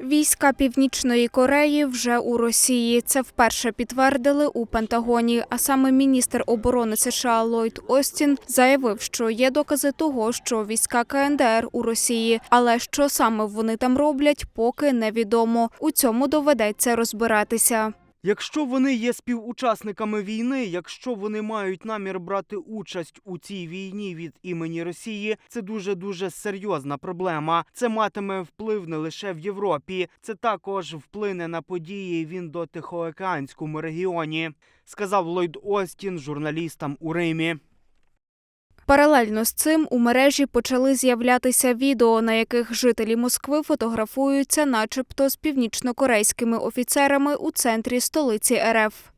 Війська Північної Кореї вже у Росії. Це вперше підтвердили у Пентагоні. А саме міністр оборони США Ллойд Остін заявив, що є докази того, що війська КНДР у Росії. Але що саме вони там роблять, поки невідомо. У цьому доведеться розбиратися. Якщо вони є співучасниками війни, якщо вони мають намір брати участь у цій війні від імені Росії, це дуже дуже серйозна проблема. Це матиме вплив не лише в Європі, це також вплине на події в індотихоокеанському регіоні, сказав Ллойд Остін журналістам у Римі. Паралельно з цим у мережі почали з'являтися відео, на яких жителі Москви фотографуються, начебто з північнокорейськими офіцерами у центрі столиці РФ.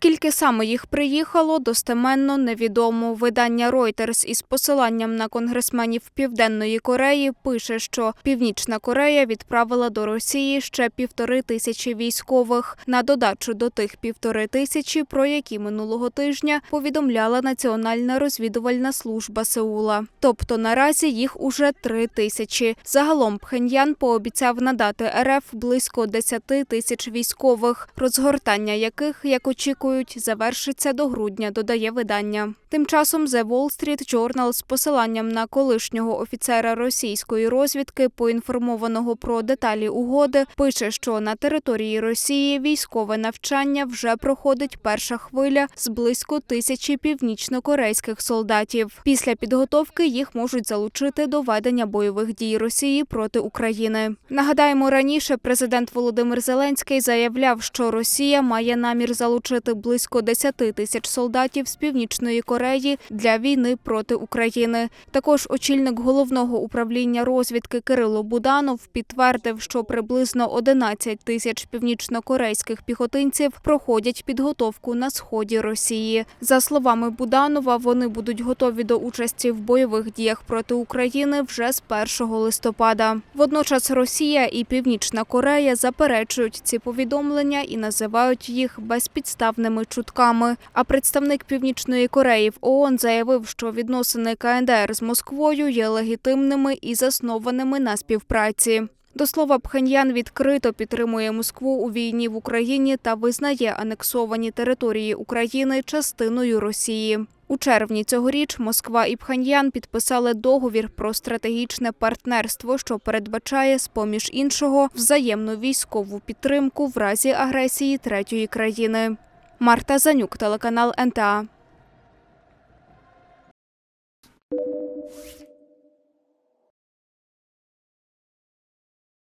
Скільки саме їх приїхало, достеменно невідомо. Видання Reuters із посиланням на конгресменів Південної Кореї пише, що Північна Корея відправила до Росії ще півтори тисячі військових на додачу до тих півтори тисячі, про які минулого тижня повідомляла Національна розвідувальна служба Сеула. Тобто наразі їх уже три тисячі. Загалом Пхеньян пообіцяв надати РФ близько 10 тисяч військових, розгортання яких, як очікують, завершиться до грудня, додає видання. Тим часом The Wall Street Journal з посиланням на колишнього офіцера російської розвідки, поінформованого про деталі угоди, пише, що на території Росії військове навчання вже проходить перша хвиля з близько тисячі північнокорейських солдатів. Після підготовки їх можуть залучити до ведення бойових дій Росії проти України. Нагадаємо, раніше президент Володимир Зеленський заявляв, що Росія має намір залучити близько 10 тисяч солдатів з північної Кореї для війни проти України. Також очільник головного управління розвідки Кирило Буданов підтвердив, що приблизно 11 тисяч північнокорейських піхотинців проходять підготовку на сході Росії. За словами Буданова, вони будуть готові до участі в бойових діях проти України вже з 1 листопада. Водночас Росія і Північна Корея заперечують ці повідомлення і називають їх безпідставними чутками. А представник Північної Кореї в ООН заявив, що відносини КНДР з Москвою є легітимними і заснованими на співпраці. До слова, Пхеньян відкрито підтримує Москву у війні в Україні та визнає анексовані території України частиною Росії. У червні цьогоріч Москва і Пхеньян підписали договір про стратегічне партнерство, що передбачає, з поміж іншого, взаємну військову підтримку в разі агресії третьої країни. Марта Занюк, телеканал НТА.